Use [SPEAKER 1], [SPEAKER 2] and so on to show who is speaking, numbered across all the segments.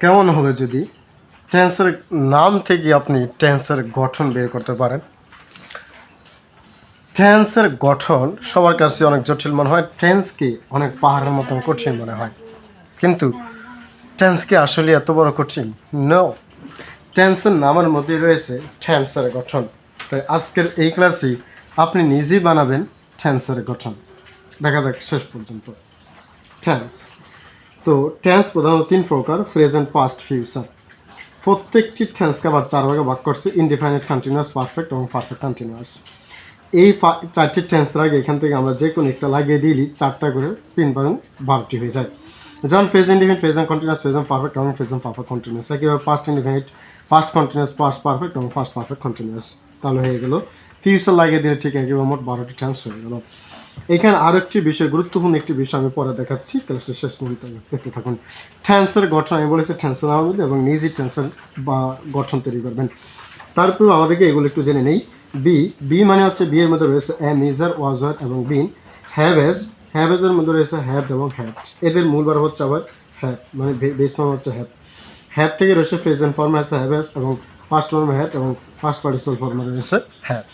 [SPEAKER 1] কেমন হবে যদি টেন্সের নাম থেকে আপনি টেন্সের গঠন বের করতে পারেন? টেন্সের গঠন সবার কাছে অনেক জটিল মনে হয় টেন্সকে অনেক পাহাড়ের মতন কঠিন মনে হয়। কিন্তু টেন্সকে আসলে এত বড় কঠিন? নো টেন্সের নামের মধ্যে রয়েছে টেন্সের গঠন। তাই আজকের এই ক্লাসে আপনি নিজেই বানাবেন টেন্সের গঠন। দেখা যাক শেষ পর্যন্ত। টেন্স তো টেন্স প্রধানত তিন প্রকার প্রেজেন্ট পাস্ট ফিউচার প্রত্যেকটি টেন্সকে আবার চার ভাগে ভাগ করছে ইনডিফাইনেট কন্টিনিউয়াস পারফেক্ট এবং পারফেক্ট কন্টিনিউয়াস এই চারটি টেন্সের আগে এখান থেকে আমরা যে কোনো একটা লাগিয়ে দিলি চারটা করে তিন পারেন বারোটি হয়ে যায়। যেমন present indefinite present continuous present perfect এবং প্রেজেন্ট পারফেক্ট কন্টিনিউয়াস একইভাবে past indefinite past continuous past perfect এবং পাস্ট পারফেক্ট কন্টিনিউয়াস তাহলে হয়ে গেল। ফিউচার লাগিয়ে দিলে ঠিক একইভাবে মোট বারোটি টেন্স হয়ে গেল। এখানে আরও একটি বিষয়, গুরুত্বপূর্ণ একটি বিষয় আমি পরে দেখাচ্ছি। ক্লাসটা শেষ মুহূর্তে দেখতে থাকুন। টেন্সের গঠন, আমি বলেছি টেন্সের নাম এবং নিজেই টেন্সের বা গঠন তৈরি করবেন। তারপর আমাদেরকে এগুলো একটু জেনে নেই। বি বি মানে হচ্ছে বি এর মধ্যে রয়েছে এম ইজার ওয়াজার এবং বিন হ্যাভ এস হ্যাভ এর মধ্যে রয়েছে হ্যাভ এবং হ্যাভ এদের মূল বার হচ্ছে আবার হ্যাভ মানে বেস ফর্ম হচ্ছে হ্যাভ হ্যাভ থেকে রয়েছে প্রেজেন্ট ফর্মে আছে হ্যাভ এবং ফার্স্ট ফর্মে হ্যাভ এবং ফার্স্ট পার্টিসিপাল ফর্মে রয়েছে হ্যাভ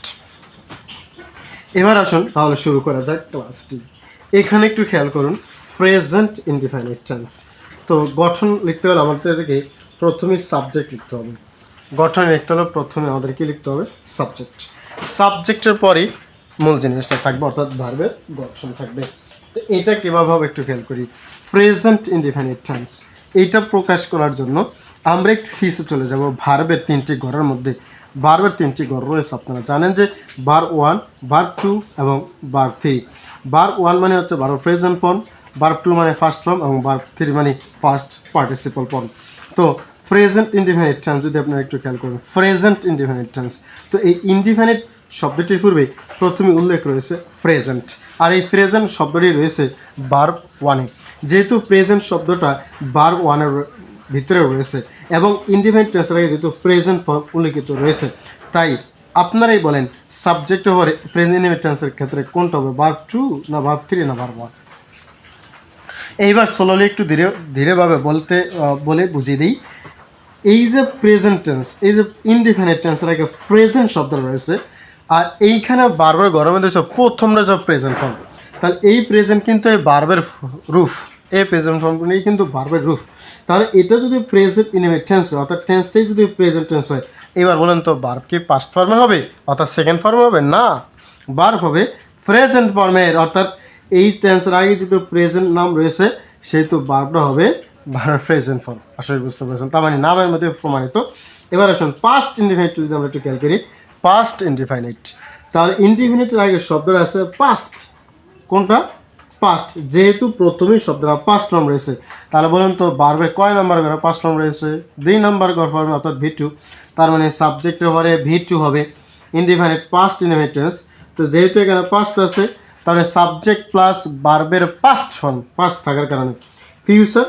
[SPEAKER 1] এবার আসুন, তাহলে শুরু করা যাক ক্লাসটি এখানে একটু খেয়াল করুন প্রেজেন্ট ইনডিফাইনেট টেন্স তো গঠন লিখতে হলে আমাদেরকে প্রথমে সাবজেক্ট লিখতে হবে। গঠন লিখতে হলে প্রথমে আমাদের কি লিখতে হবে সাবজেক্ট সাবজেক্টের পরেই মূল জিনিসটা থাকবে, অর্থাৎ ভার্বের গঠন থাকবে। তো এটা কীভাবে হবে একটু খেয়াল করি। প্রেজেন্ট ইনডিফাইনেট টেন্স এইটা প্রকাশ করার জন্য আমরা একটু ফিসে চলে যাব। ভার্বের তিনটি ঘরের মধ্যে ভার্বের তিনটি ঘর রয়েছে আপনারা জানেন যে বার ওয়ান, বার টু এবং বার থ্রি। বার ওয়ান মানে হচ্ছে বার প্রেজেন্ট ফর্ম বার টু মানে ফার্স্ট ফর্ম এবং বার থ্রি মানে ফার্স্ট পার্টিসিপাল ফর্ম তো প্রেজেন্ট ইনডিফিনিট টেন্স যদি আপনারা একটু খেয়াল করুন প্রেজেন্ট ইনডিফিনিট টেন্স তো এই ইনডিফিনিট শব্দটির পূর্বে প্রথমে উল্লেখ রয়েছে প্রেজেন্ট আর এই প্রেজেন্ট শব্দটি রয়েছে বার ওয়ানে। যেহেতু প্রেজেন্ট শব্দটা বার ওয়ানের ভিতরে রয়েছে। এবং ইনডিফিনিট টেন্সের যেহেতু প্রেজেন্ট ফর্ম উল্লেখিত রয়েছে, তাই আপনারাই বলেন সাবজেক্ট হবে প্রেজেন্ট ইনডিফিনিট টেন্সের ক্ষেত্রে কোনটা হবে? বার টু না বার থ্রি না বার ওয়ান এইবার স্লোলি একটু ধীরে, ধীরেভাবে বলতে বলে বুঝিয়ে দিই। এই যে প্রেজেন্ট টেন্স এই যে ইনডিফিনিট টেন্সের আগে প্রেজেন্ট শব্দ রয়েছে, আর এইখানে বারবার গরমে দিয়েছে প্রথমটা যে প্রেজেন্ট ফর্ম তাহলে এই প্রেজেন্ট কিন্তু এই বারবের রুফ এই প্রেজেন্ট ফর্মটা নিয়ে কিন্তু বারবের রুফ তাহলে এটা যদি প্রেজেন্ট ইনডিফিনিট টেন্স হয়, অর্থাৎ টেন্সটাই যদি প্রেজেন্ট টেন্স হয়, এবার বলেন তো বার্ব কি পাস্ট ফর্মে হবে, অর্থাৎ সেকেন্ড ফর্মে হবে? না। বার্ব হবে প্রেজেন্ট ফর্মের অর্থাৎ এই টেন্সের আগে যেহেতু প্রেজেন্ট নাম রয়েছে, সেহেতু বার্বটা হবে প্রেজেন্ট ফর্ম আসলে বুঝতে পারছেন। তার মানে নামের মধ্যে প্রমাণিত। এবার আসুন পাস্ট ইনডিফাইনিট যদি আমরা একটু খেয়াল করি পাস্ট ইনডিফাইনিট তাহলে ইনডিফিনিটের আগে শব্দটা আছে পাস্ট কোনটা? পাস্ট যেহেতু প্রথমেই শব্দটা পাস্ট ফর্ম রয়েছে। তাহলে বলুন তো বারবার কয় নাম্বার ঘরে পাস্ট ফর্ম রয়েছে? দুই নাম্বার ঘর ফর্মে অর্থাৎ ভি টু তার মানে সাবজেক্টের পরে ভি টু হবে। ইনডিফাইনিট পাস্ট ইনডিফাইনেন্স তো যেহেতু এখানে পাস্ট আছে, তাহলে সাবজেক্ট প্লাস বার্বের পাস্ট ফর্ম পাস্ট থাকার কারণে। ফিউচার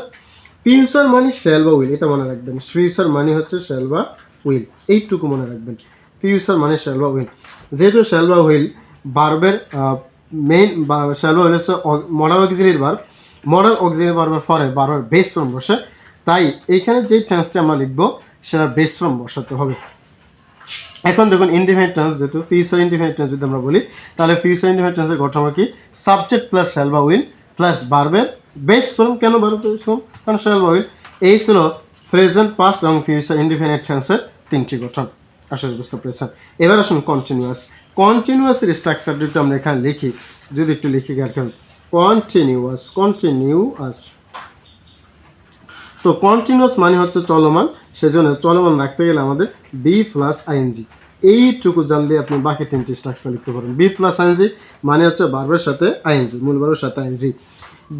[SPEAKER 1] ফিউচার মানে শ্যাল বা উইল এটা মনে রাখবেন। ফিউচার মানে হচ্ছে শ্যাল বা উইল এইটুকু মনে রাখবেন। ফিউচার মানে শ্যাল বা উইল যেহেতু শ্যাল বা উইল বার্বের মেইন শ্যাল হচ্ছে মডার্ন অক্সিলির বার মডার্ন অক্সিলির বার্বের পরে বারবার বেস ফর্ম বসে। তাই এইখানে যে টেন্সটি আমরা লিখব, সেটা বেস ফর্ম বসাতে হবে। এখন দেখুন ইন্ডিপেন্ডেন্ট টেন্স যেহেতু ফিউচার ইন্ডিপেন্ডেন্ট টেন্স যদি আমরা বলি, তাহলে ফিউচার ইন্ডিপেন্ডেন্ট টেন্সের গঠন কি? সাবজেক্ট প্লাস শ্যাল বা উইল প্লাস বার্বের বেস ফর্ম কেন বার্ব ফর্ম কারণ শ্যাল বা উইল এই ছিল প্রেজেন্ট পাস্ট এবং ফিউচার ইন্ডিপেন্ডেন্ট টেন্সের তিনটি গঠন। আসলে বুঝতে পেরেছেন। এবার আসুন কন্টিনিউয়াস কন্টিনিউয়াসের স্ট্রাকচার যদি আমরা এখানে লিখি। যদি একটু লিখি দেখেন কন্টিনিউয়াস কন্টিনিউয়াস তো কন্টিনিউয়াস মানে হচ্ছে চলমান, সেজন্য চলমান রাখতে গেলে আমাদের বি প্লাস আইএনজি এইটুকু জানলে আপনি বাকি তিনটি স্ট্রাকচার লিখতে পারেন বি প্লাস আইএনজি মানে হচ্ছে বার্বের সাথে আইএনজি মূল বার্বের সাথে আইএনজি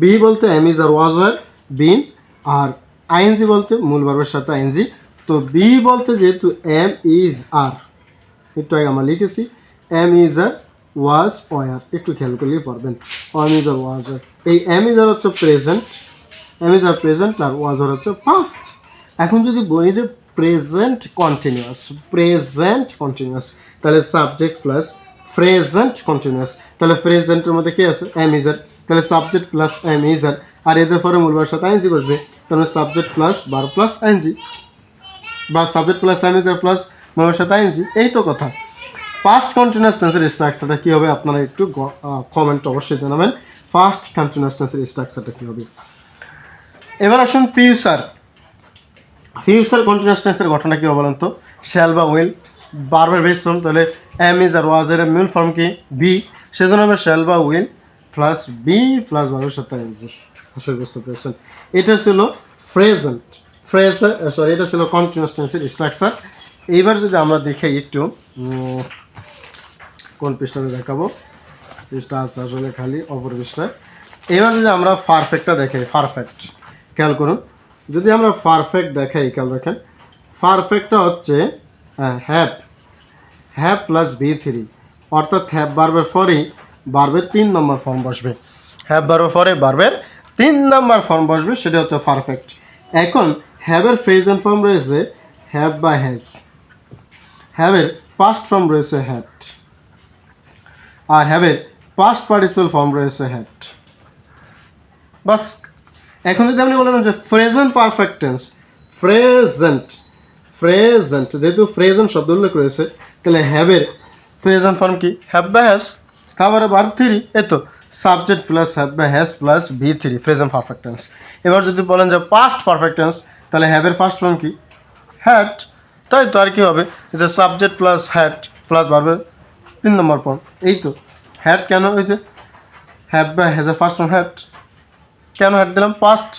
[SPEAKER 1] বি বলতে এম ইজ আর ওয়াজ হয় বিন আর আইএনজি বলতে মূল বার্বের সাথে আইএনজি তো বি বলতে যেহেতু এম ইজ আর একটু আগে আমরা লিখেছি am is are was were একটু খেয়াল করলেই পারবেন। Am is are was were এই এম ইজ আর হচ্ছে present am is are present R was আর হচ্ছে পাস্ট এখন যদি বলি যে প্রেজেন্ট কন্টিনিউয়াস প্রেজেন্ট কন্টিনিউয়াস তাহলে সাবজেক্ট প্লাস প্রেজেন্ট কন্টিনিউয়াস তাহলে প্রেজেন্টের মধ্যে কি আছে? এম ইজ আর তাহলে subject plus am is are আর এদের পরে মূল ভাষার সাথে আইনজি বসবে, তাহলে সাবজেক্ট প্লাস বার প্লাস আইনজি বা subject plus am ING plus মূল সাথে আইনজি এই তো কথা। ফার্স্ট কন্টিনিউয়াস টেন্সের স্ট্রাকচারটা কী হবে? আপনারা একটু কমেন্ট অবশ্যই জানাবেন। ফার্স্ট কন্টিনিউয়াস টেন্সের স্ট্রাকচারটা কী হবে? এবার আসুন ফিউচার ফিউচার কন্টিনিউয়াস টেন্সের ঘটনা কী হবে বলেন তো? শ্যাল বা উইল বারবার বেস ফর্ম তাহলে এম ইজ আর ওয়াজ এর মিল ফর্ম কি? বি সেজন্য আমরা শ্যাল বা উইল প্লাস বি প্লাস বারোর সাথে এনজি আসলে বুঝতে পেরেছেন। এটা ছিল প্রেজেন্ট ফ্রেজার সরি এটা ছিল কন্টিনিউয়াস টেন্সের স্ট্রাকচার এইবার যদি আমরা দেখি একটু কোন পৃষ্ঠাতে দেখাবো? পৃষ্ঠা আছে আসলে খালি, অপর পৃষ্ঠায়। এবার যদি আমরা পারফেক্টটা দেখাই পারফেক্ট খেয়াল করুন। যদি আমরা পারফেক্ট দেখাই, খেয়াল রাখেন। পারফেক্টটা হচ্ছে have. Have plus V three অর্থাৎ হ্যাপ বারবার পরেই বারবের তিন নম্বর ফর্ম বসবে। হ্যাপ বারবার পরে বারবের তিন নম্বর ফর্ম বসবে, সেটা হচ্ছে পারফেক্ট এখন হ্যাবের প্রেজেন্ট ফর্ম রয়েছে হ্যাভ বা হ্যাজ হ্যাভের পাস্ট ফর্ম রয়েছে হ্যাট আর হ্যাভের পাস্ট পার্টিসিপাল ফর্ম রয়েছে হ্যাট বাস, এখন যদি আপনি বলেন যে present perfect tense present present যেহেতু প্রেজেন্ট শব্দ উল্লেখ রয়েছে, তাহলে হ্যাভের প্রেজেন্ট ফর্ম কি? হ্যাভ বা হ্যাজ তারপরে বার থ্রি এই তো সাবজেক্ট প্লাস হ্যাভ বা has plus V three present perfect tense এবার যদি বলেন যে পাস্ট পারফেক্ট টেন্স তাহলে হ্যাভের ফার্স্ট ফর্ম কি? হ্যাট তাই তো আর কি হবে? যে সাবজেক্ট প্লাস হ্যাট প্লাস বারবার তিন নম্বর ফর্ম এই তো হ্যাট কেন হয়েছে? হ্যাভ বা হ্যাজ এ ফার্স্ট হ্যাট কেন হ্যাট দিলাম? পাস্ট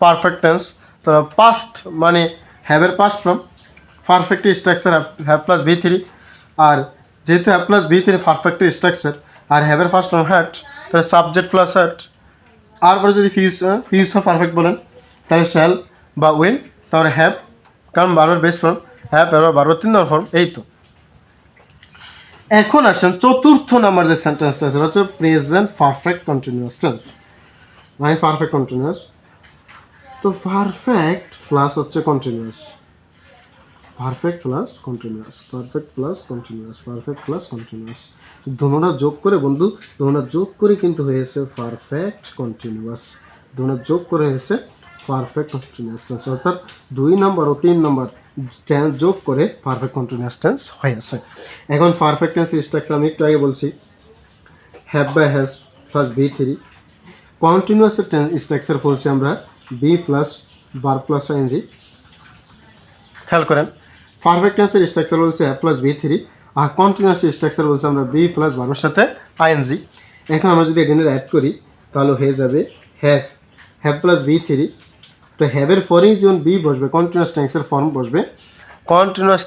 [SPEAKER 1] পারফেক্ট টেন্স তো পাস্ট মানে হ্যাভের past form perfect structure have plus V three আর যেহেতু have plus V three perfect structure আর হ্যাভের ফার্স্ট ফর্ম হ্যাট তাহলে সাবজেক্ট প্লাস হ্যাট আর পরে যদি ফিউচার ফিউচার পারফেক্ট বলেন, তাহলে শ্যাল বা উইল তারপরে হ্যাভ কারণ বারবার বেস্ট ফর্ম হ্যাভ এবার বারবার তিন নম্বর ফর্ম এই তো। এখন আসেন, চতুর্থ নাম্বার যে সেন্টেন্সটা সেটা হচ্ছে প্রেজেন্ট পারফেক্ট কন্টিনিউয়াস টেন্স মানে পারফেক্ট কন্টিনিউয়াস তো পারফেক্ট প্লাস হচ্ছে continuous perfect plus continuous perfect plus continuous perfect plus continuous দোনোটা যোগ করে বন্ধু দোনোটা যোগ করে কিন্তু হয়েছে পারফেক্ট কন্টিনিউয়াস দোনোটা যোগ করে হয়েছে পারফেক্ট কন্টিনিউয়াস টেন্স অর্থাৎ দুই নম্বর ও তিন নম্বর টেন্স যোগ করে পারফেক্ট কন্টিনিউয়াস টেন্স হয়েছে এখন পারফেক্ট টেন্স স্ট্রাকচার আমি একটু আগে বলছি have by has plus V three continuous structure বলছি আমরা বি প্লাস বার প্লাস এনজি খেয়াল করেন পারফেক্ট টেন্সের স্ট্রাকচার বলছে হ্যাভ প্লাস বি থ্রি আর কন্টিনিউয়াস স্ট্রাকচার বলছে আমরা বি প্লাস বারোর সাথে আইএনজি এখন আমরা যদি এখানে অ্যাড করি, তাহলে হয়ে যাবে have have plus V three তো হ্যাভের পরেই যখন বি বসবে কন্টিনিউয়াস টেন্সের ফর্ম বসবে কন্টিনিউয়াস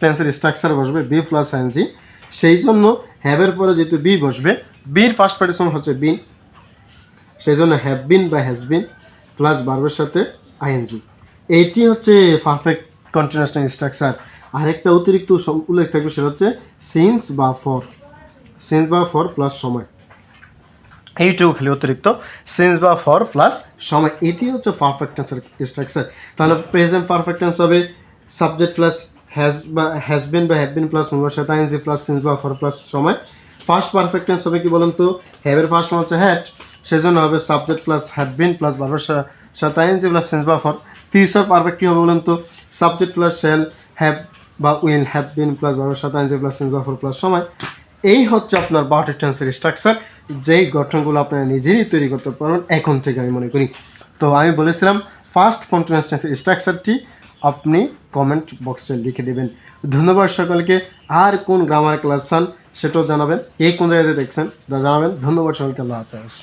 [SPEAKER 1] টেন্সের স্ট্রাকচার বসবে বি প্লাস আইএনজি সেই জন্য হ্যাভের পরে যেহেতু বি বসবে বির ফার্স্ট পার্টিশন হচ্ছে বিন সেই জন্য হ্যাভ বিন বা হ্যাজ বিন প্লাস বার্বের সাথে আইএনজি এইটি হচ্ছে পারফেক্ট কন্টিনিউয়াস স্ট্রাকচার আরেকটা অতিরিক্ত উল্লেখ থাকবে সেটা হচ্ছে সিন্স বা ফর সিন্স বা ফর প্লাস সময়। এইটুকু খালি অতিরিক্ত সিন্স বা ফর প্লাস সময় এটি হচ্ছে পারফেক্ট টেন্সের স্ট্রাকচার তাহলে প্রেজেন্ট পারফেক্ট টেন্স হবে সাবজেক্ট প্লাস হ্যাজ বা হ্যাজ বিন বা হ্যাভ বিন প্লাস মোবাইল সাথে I N G plus since বা ফর প্লাস সময়। ফার্স্ট পারফেক্ট টেন্স হবে কি বলুন তো? হ্যাভের ফার্স্ট হচ্ছে হ্যাড সেজন্য হবে subject plus have been plus বারবার সাথে I N G plus since বা ফর ফিউচার পারফেক্ট কী হবে বলুন তো? সাবজেক্ট প্লাস শ্যাল হ্যাভ বা উইল হ্যাভ বিন প্লাস বারবার সাথে I N G plus since বা ফর প্লাস সময়। এই হচ্ছে আপনার বাটার চান্সের স্ট্রাকচার যেই গঠনগুলো আপনারা নিজেরই তৈরি করতে পারবেন এখন থেকে আমি মনে করি। তো আমি বলেছিলাম ফার্স্ট কন্টিনিউস টেন্সের স্ট্রাকচারটি আপনি কমেন্ট বক্সে লিখে দেবেন। ধন্যবাদ সকলকে। আর কোন গ্রামার ক্লাস চান সেটাও জানাবেন। এই কোন জায়গাতে দেখছেন জানাবেন। ধন্যবাদ সকলকে, আল্লাহ হাফেজ।